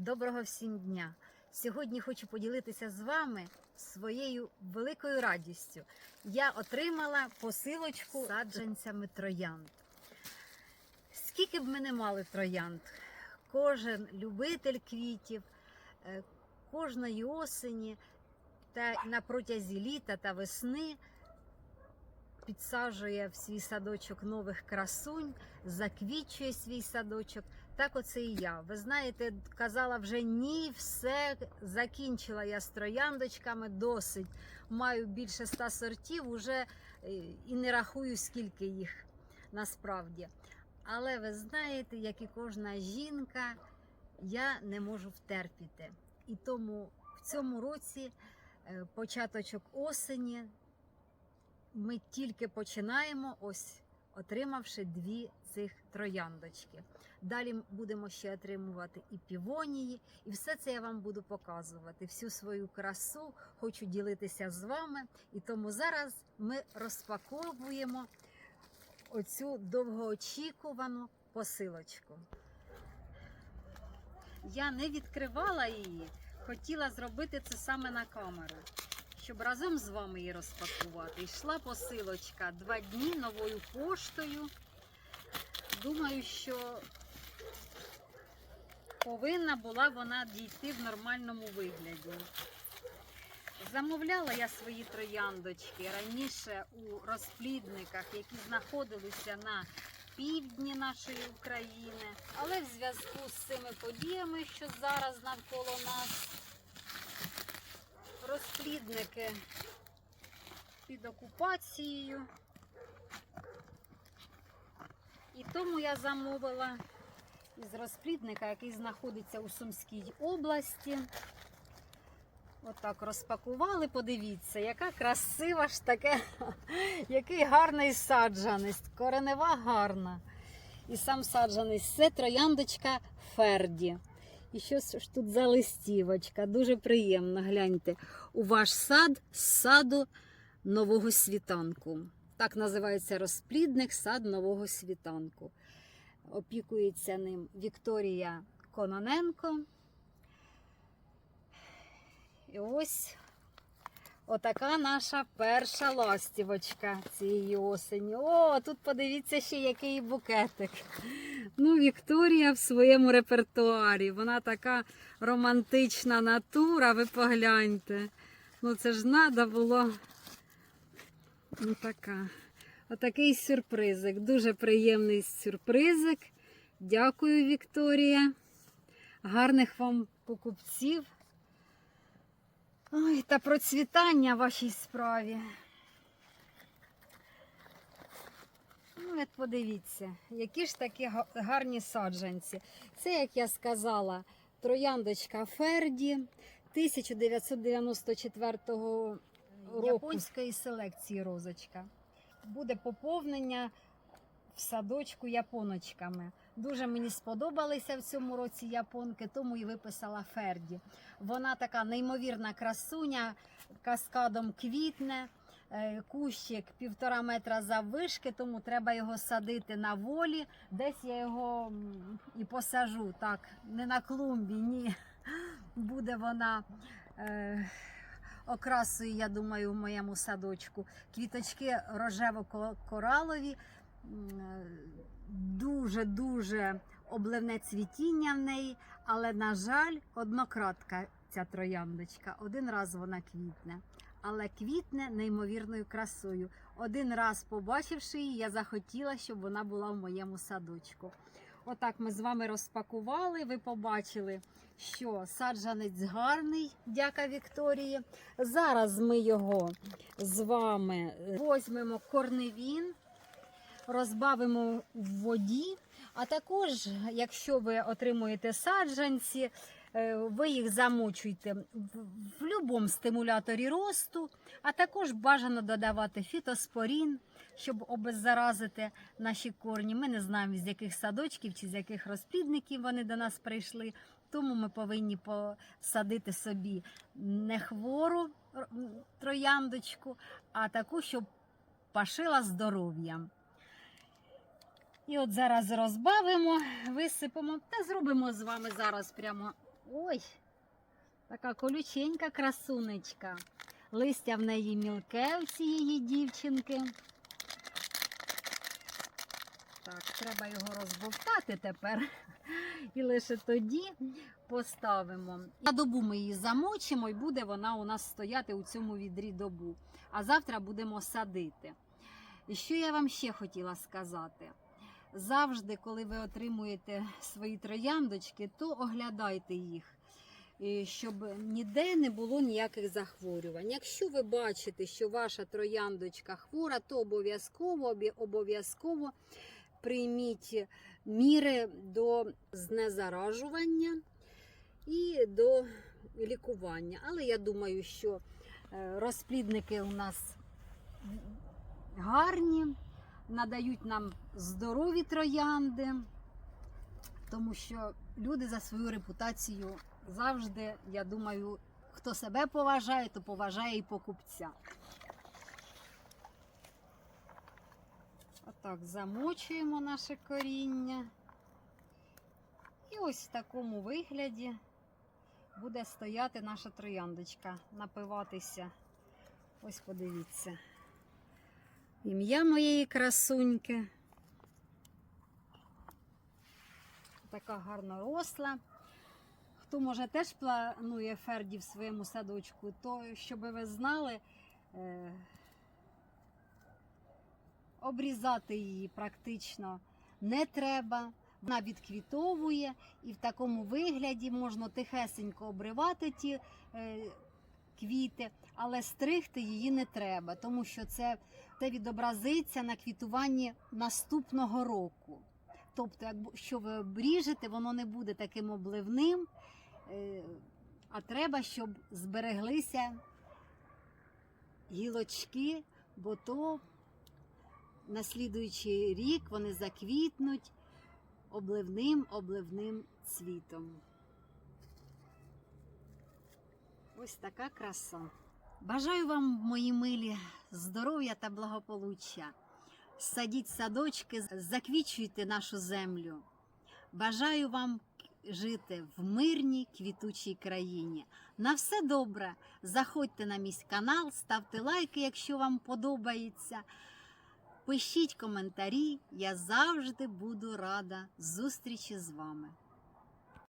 Доброго всім дня! Сьогодні хочу поділитися з вами своєю великою радістю. Я отримала посилочку саджанцями троянд. Скільки б ми не мали троянд, кожен любитель квітів, е, кожної осені та на протязі літа та весни підсаджує в свій садочок нових красунь, заквічує свій садочок. Так оце і я. Ви знаєте, казала вже ні, все закінчила я з трояндочками досить. Маю більше ста сортів, уже е, і не рахую, скільки їх насправді. Але ви знаєте, як і кожна жінка, я не можу втерпіти. І тому в цьому році е, початочок осені ми тільки починаємо, ось отримавши дві цих трояндочки. Далі будемо ще отримувати і півонії, і все це я вам буду показувати. Всю свою красу хочу ділитися з вами. І тому зараз ми розпаковуємо оцю довгоочікувану посилочку. Я не відкривала її, хотіла зробити це саме на камеру, щоб разом з вами її розпакувати. Йшла посилочка два дні новою поштою. Думаю, що повинна була вона дійти в нормальному вигляді. Замовляла я свої трояндочки раніше у розплідниках, які знаходилися на півдні нашої України. Але в зв'язку з цими подіями, що зараз навколо нас, розплідники під окупацією. І тому я замовила із розплідника, який знаходиться у Сумській області. Отак розпакували, подивіться, яка красива ж таке, який гарний саджанець, коренева гарна. І сам саджанець це трояндочка Ферді. І що ж тут за листівочка? Дуже приємно, гляньте. У ваш сад з саду нового світанку. Так називається розплідник сад нового світанку. Опікується ним Вікторія Кононенко. І ось отака наша перша ластівочка цієї осені. О, тут подивіться ще який букетик. Ну, Вікторія в своєму репертуарі. Вона така романтична натура, ви погляньте. Ну, це ж треба було. Ну, така. Отакий сюрпризик. Дуже приємний сюрпризик. Дякую, Вікторія. Гарних вам покупців. Ой, та процвітання вашій справі. Ну, подивіться, які ж такі гарні саджанці. Це, як я сказала, трояндочка Ферді 1994 року. Японської селекції розочка. Буде поповнення в садочку японочками. Дуже мені сподобалися в цьому році японки, тому і виписала Ферді. Вона така неймовірна красуня, каскадом квітне, кущик півтора метра заввишки, тому треба його садити на волі. Десь я його і посажу. Так, не на клумбі, ні. Буде вона. Е, Окрасою, я думаю, в моєму садочку. Квіточки рожево-коралові, дуже-дуже обливне цвітіння в неї, але, на жаль, однократка ця трояндочка. Один раз вона квітне, але квітне неймовірною красою. Один раз побачивши її, я захотіла, щоб вона була в моєму садочку. Отак ми з вами розпакували. Ви побачили, що саджанець гарний, дяка Вікторії. Зараз ми його з вами возьмемо корневін, розбавимо в воді. А також, якщо ви отримуєте саджанці, ви їх замочуйте в будь-якому стимуляторі росту, а також бажано додавати фітоспорін, щоб обеззаразити наші корні. Ми не знаємо, з яких садочків чи з яких розплідників вони до нас прийшли. Тому ми повинні посадити собі не хвору трояндочку, а таку, щоб пашила здоров'ям. І от зараз розбавимо, висипемо та зробимо з вами зараз прямо Ой, така колюченька красунечка. Листя в неї мілке у цієї дівчинки. Так, треба його розбовтати тепер. І лише тоді поставимо. На добу ми її замочимо, і буде вона у нас стояти у цьому відрі добу. А завтра будемо садити. І що я вам ще хотіла сказати? Завжди, коли ви отримуєте свої трояндочки, то оглядайте їх, щоб ніде не було ніяких захворювань. Якщо ви бачите, що ваша трояндочка хвора, то обов'язково обов'язково прийміть міри до знезаражування і до лікування. Але я думаю, що е, розплідники у нас гарні, надають нам здорові троянди, тому що люди за свою репутацію завжди, я думаю, хто себе поважає, то поважає і покупця. Отак замочуємо наше коріння. І ось в такому вигляді буде стояти наша трояндочка, напиватися. Ось подивіться. Ім'я моєї красуньки. Така гарно росла. Хто може теж планує ферді в своєму садочку, то щоб ви знали, е, обрізати її практично не треба. Вона відквітовує і в такому вигляді можна тихесенько обривати ті е, квіти, але стригти її не треба, тому що це, це відобразиться на квітуванні наступного року. Тобто, якщо ви обріжете, воно не буде таким обливним, е, а треба, щоб збереглися гілочки, бо то на слідуючий рік вони заквітнуть обливним обливним цвітом. Ось така краса. Бажаю вам, мої милі, здоров'я та благополуччя. Садіть садочки, заквічуйте нашу землю. Бажаю вам жити в мирній квітучій країні. На все добре. Заходьте на мій канал, ставте лайки, якщо вам подобається. Пишіть коментарі, я завжди буду рада зустрічі з вами.